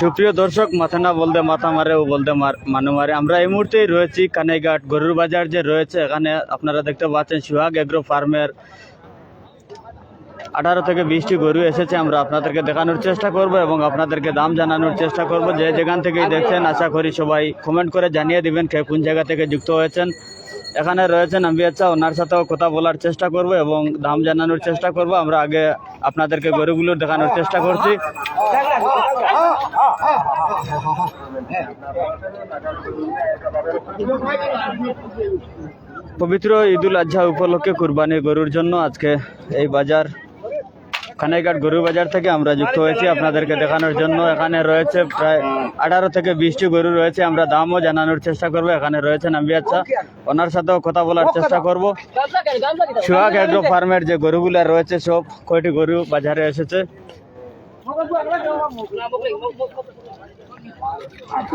সুপ্রিয় দর্শক, মাথা না বলতে মাথা মারে ও বলতে মানু মারে। আমরা এই মুহূর্তেই রয়েছি কানাইঘাট, গরুর বাজার যে রয়েছে, এখানে আপনারা দেখতে পাচ্ছেন সুহাগ এগ্রো ফার্মের। আঠারো থেকে বিশটি গরু এসেছে, আমরা আপনাদেরকে দেখানোর চেষ্টা করব এবং আপনাদেরকে দাম জানানোর চেষ্টা করব। যে যেখান থেকেই দেখছেন, আশা করি সবাই কমেন্ট করে জানিয়ে দিবেন কে কোন জায়গা থেকে যুক্ত হয়েছেন। এখানে রয়েছেন আম্বিয়াচ্ছা ওনার সাথেও কথা বলার চেষ্টা করব এবং দাম জানানোর চেষ্টা করব। আমরা আগে আপনাদেরকে গরুগুলো দেখানোর চেষ্টা করছি। পবিত্র ঈদুল আজহা উপলক্ষে কুরবানি গরুর জন্য আজকে এই বাজার, খানাইঘাট গরু বাজার থেকে আমরা যুক্ত হয়েছি আপনাদেরকে দেখানোর জন্য। এখানে রয়েছে প্রায় আঠারো থেকে বিশটি গরু রয়েছে, আমরা দামও জানানোর চেষ্টা করব। এখানে রয়েছেন আম্বিয়াচ্ছা ওনার সাথেও কথা বলার চেষ্টা করব। সোহাগ অ্যাগ্রো ফার্মের যে গরুগুলো রয়েছে, সব কয়টি গরু বাজারে এসেছে।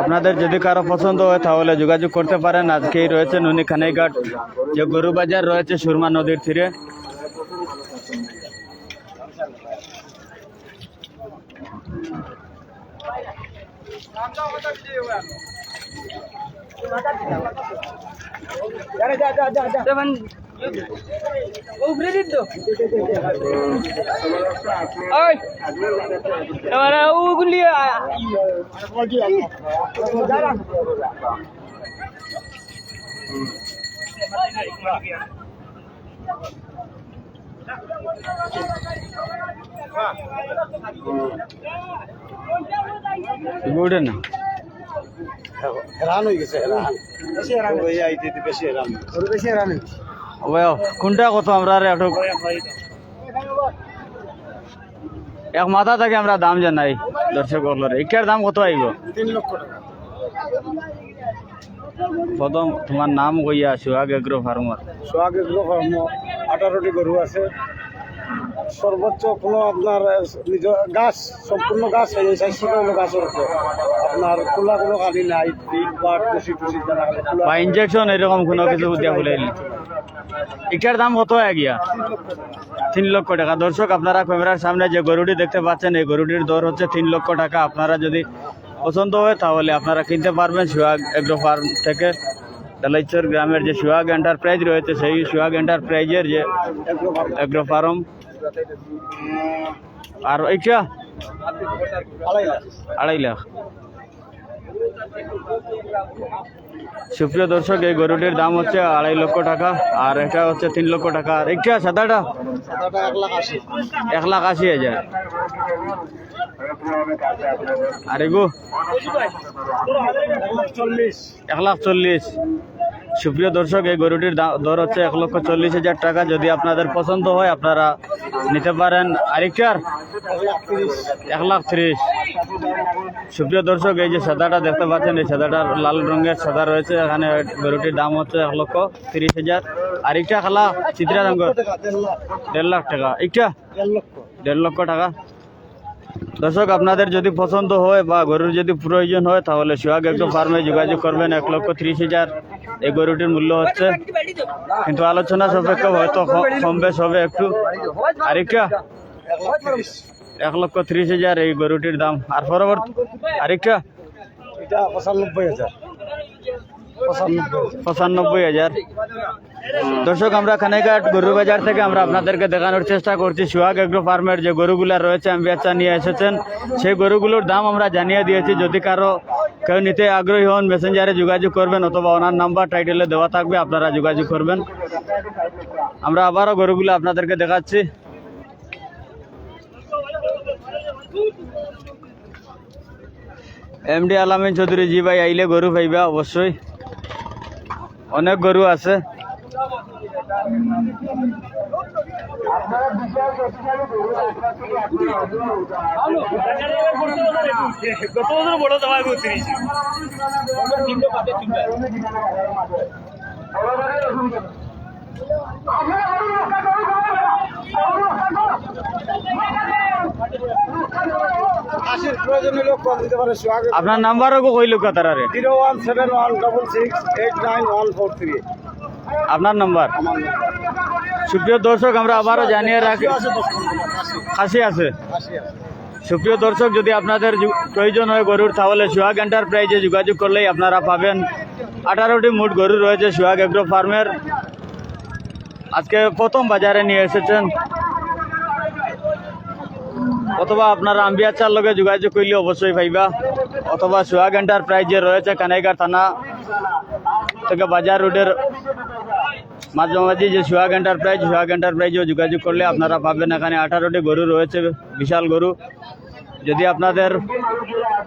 আপনাদের যদি কারও পছন্দ হয় তাহলে যোগাযোগ করতে পারেন। আজকেই রয়েছে নুনি খানাইঘাট যে গরু বাজার রয়েছে সুরমা নদীর তীরে। গুড়ে না। হেরান হয়ে গেছে হেরান। বেশি হেরান হয়ে আইতে বেশি হেরান। ওর বেশি হেরান ওয়ে কোনটা কত আমরা একটু এক মাথা থেকে আমরা দাম জানাই দর্শক ইকার দাম কত আইব? তিন লক্ষ টাকা। প্রথম তোমার নাম কইয়া Sohag agro farmer. Sohag agro farm আঠারোটি গরু আছে। সর্বোচ্চ কোনো আপনার নিজের গাছ সম্পূর্ণ গাছ যায় চারশো হলো গাছের উপর। আপনার খোলা কোনো কালি নাই বাট টুসি টুসি খোলা বা ইনজেকশন এরকম কোনো কিছু দিয়া বলাইলি ইটার দাম কত হয় গিয়া? তিন লক্ষ টাকা। দর্শক আপনারা ক্যামেরার সামনে যে গরুটি দেখতে পাচ্ছেন এই গরুটির দর হচ্ছে তিন লক্ষ টাকা। আপনারা যদি পছন্দ হয় তাহলে আপনারা কিনতে পারবেন সোহাগ এগ্রো ফার্ম থেকে। দালাইচর গ্রামের যে সোহাগ এন্টারপ্রাইজ রয়েছে সেই সোহাগ এন্টারপ্রাইজের যে এগ্রো ফার্ম। আর এইটা? আড়াই লাখ। সুপ্রিয় দর্শক, এই গরুটির দাম হচ্ছে আড়াই লক্ষ টাকা, আর এটা হচ্ছে তিন লক্ষ টাকা। আর এইটা, সাদাটা? এক লাখ আশি হাজার। আর এগো? এক লাখ চল্লিশ। সুপ্রিয় দর্শক, এই গরুটির দর হচ্ছে এক লক্ষ চল্লিশ হাজার টাকা। যদি আপনাদের পছন্দ হয়, আপনারা নিতে পারেন। আরেকটার এক লাখ তিরিশ। সুপ্রিয় দর্শক, এই যে সাদাটা দেখতে পাচ্ছেন, এই সাদাটার লাল রঙের সাদা রয়েছে। এখানে গরুটির দাম হচ্ছে এক লক্ষ তিরিশ হাজার। আর একটা খালা, চিত্রা রঙের। দেড় লাখ টাকা। একটা? দেড় লক্ষ টাকা। দর্শক, আপনাদের যদি পছন্দ হয় বা গরুর যদি প্রয়োজন হয়, তাহলে সোহাগ একটু ফার্মে যোগাযোগ করবেন। এক লক্ষ ত্রিশ হাজার। এই গরুটির মূল্য হচ্ছে কিন্তু আলোচনা সাপেক্ষে হয়তো কম বেশ হবে একটু। আরেকটা এক লক্ষ ত্রিশ হাজার এই গরুটির দাম। আর পরবর্তী আরেকটা এটা পঁচানব্বই হাজার পঁচানব্বই হাজার। দর্শক, আমরা খানেঘাট গরু বাজার থেকে আমরা আপনাদেরকে দেখানোর চেষ্টা করছি। সুহাগ এগ্রো ফার্মের যে গরুগুলা রয়েছে, আমি বেচা নিয়ে এসেছেন। সেই গরুগুলোর দাম আমরা জানিয়ে দিয়েছি। যদি কারও কেউ নিতে আগ্রহী হন মেসেঞ্জারে যোগাযোগ করবেন অথবা ওনার নাম্বার টাইটেলে দেওয়া থাকবে, আপনারা যোগাযোগ করবেন। আমরা আবারও গরুগুলো আপনাদেরকে দেখাচ্ছি। এমডি আলামিন চৌধুরী, জি ভাই, আইলে গরু পাইবা অবশ্যই। অনেক গরু আছে। প্রয়োজন হলে কল দিতে পারে সোহাগে আপনার নাম্বারও কইল কাতারে zero one seven one double six eight nine one four three আপনার নাম্বার আমার সুপ্রিয় দর্শক আমরা আবারও জানিয়ে রাখি খাসি আছে সুপ্রিয় দর্শক যদি আপনাদের প্রয়োজন হয় গরুর তাহলে সোহাগ এন্টারপ্রাইজে যোগাযোগ করলেই আপনারা পাবেন। আঠারোটি মুঠ গরু রয়েছে সোহাগ এগ্রো ফার্মের। আজকে প্রথম বাজারে নিয়ে এসেছেন। অথবা আপনারা আম্বিয়াচার লগে যোগাযোগ করলে অবশ্যই পাইবা। অথবা সোহাগ এন্টারপ্রাইজে রয়েছে কানাইগার থানা থেকে বাজার রোডের মাঝামাঝি যে সোহাগ এন্টারপ্রাইজ সোহাগ এন্টারপ্রাইজেও যোগাযোগ করলে আপনারা পাবেন এখানে আঠারোটি গরু রয়েছে, বিশাল গরু। যদি আপনাদের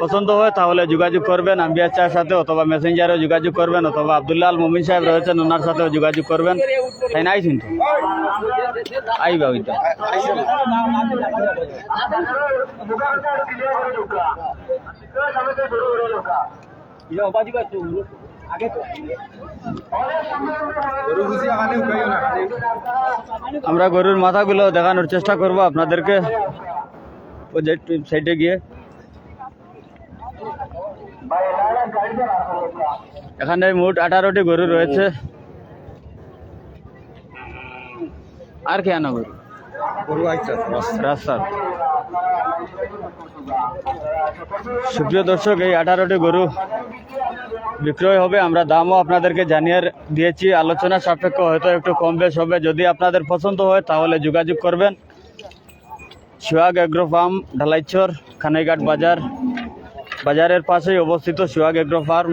পছন্দ হয় তাহলে যোগাযোগ করবেন আম্বিয়া চার সাথে অথবা মেসেঞ্জারেও যোগাযোগ করবেন, অথবা আবদুল্লাহ আল মমিন সাহেব রয়েছেন, ওনার সাথেও যোগাযোগ করবেন। তাই নাই কিন্তু আইবা ওইটা আমরা গরুর মাথাগুলো দেখানোর চেষ্টা করব আপনাদেরকে। সাইডে গিয়ে। এখানে মোট আঠারোটি গরু রয়েছে। আর কে আনা গরু? গরু রাস্তার। সুপ্রিয় দর্শক এই আঠারোটি গরু বিক্রয় হবে, আমরা দামও আপনাদেরকে জানিয়ে দিয়েছি, আলোচনা সাপেক্ষ হয়তো একটু কম বেশ হবে। যদি আপনাদের পছন্দ হয়, তাহলে যোগাযোগ করবেন। সোহাগ এগ্রো ফার্ম ঢালাইচর খানাইঘাট বাজার। বাজারের পাশেই অবস্থিত সোহাগ এগ্রো ফার্ম।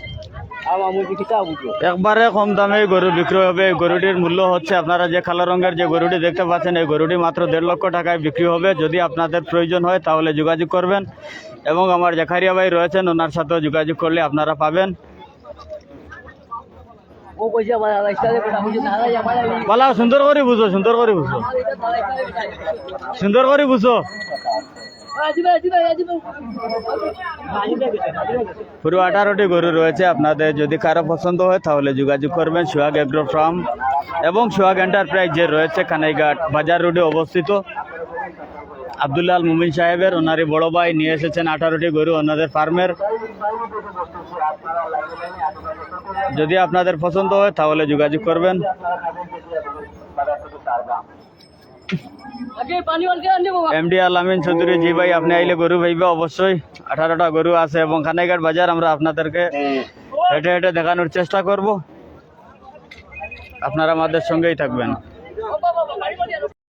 একবারে কম দামে গরু বিক্রয় হবে। এই গরুটির মূল্য হচ্ছে আপনারা যে কালো রঙের যে গরুটি দেখতে পাচ্ছেন এই গরুটি মাত্র দেড় লক্ষ টাকায় বিক্রি হবে। যদি আপনাদের প্রয়োজন হয় তাহলে যোগাযোগ করবেন এবং আমার জাকারিয়া ভাই রয়েছেন ওনার সাথেও যোগাযোগ করলে আপনারা পাবেন। বলা সুন্দর করে বুঝো সুন্দর করে বুঝো। সুন্দর করে বুঝো। পুরো আঠারোটি গরু রয়েছে। আপনাদের যদি কারও পছন্দ হয়, তাহলে যোগাযোগ করবেন সোহাগ এগ্রো ফার্ম এবং সোহাগ এন্টারপ্রাইজ যে রয়েছে, কানাইঘাট বাজার রোডে অবস্থিত। আবদুল্লাহ আল মুমিন সাহেবের, ওনারই বড় ভাই, নিয়ে এসেছেন আঠারোটি গরু ওনাদের ফার্মের। যদি আপনাদের পছন্দ হয়, তাহলে যোগাযোগ করবেন। এমডি আলামিন চৌধুরী, জি ভাই, আপনি আইলে গরু ভাইবে অবশ্যই। আঠারোটা গরু আছে এবং খানাইঘাট বাজার, আমরা আপনাদেরকে হেঁটে হেঁটে দেখানোর চেষ্টা করব। আপনারা আমাদের সঙ্গেই থাকবেন।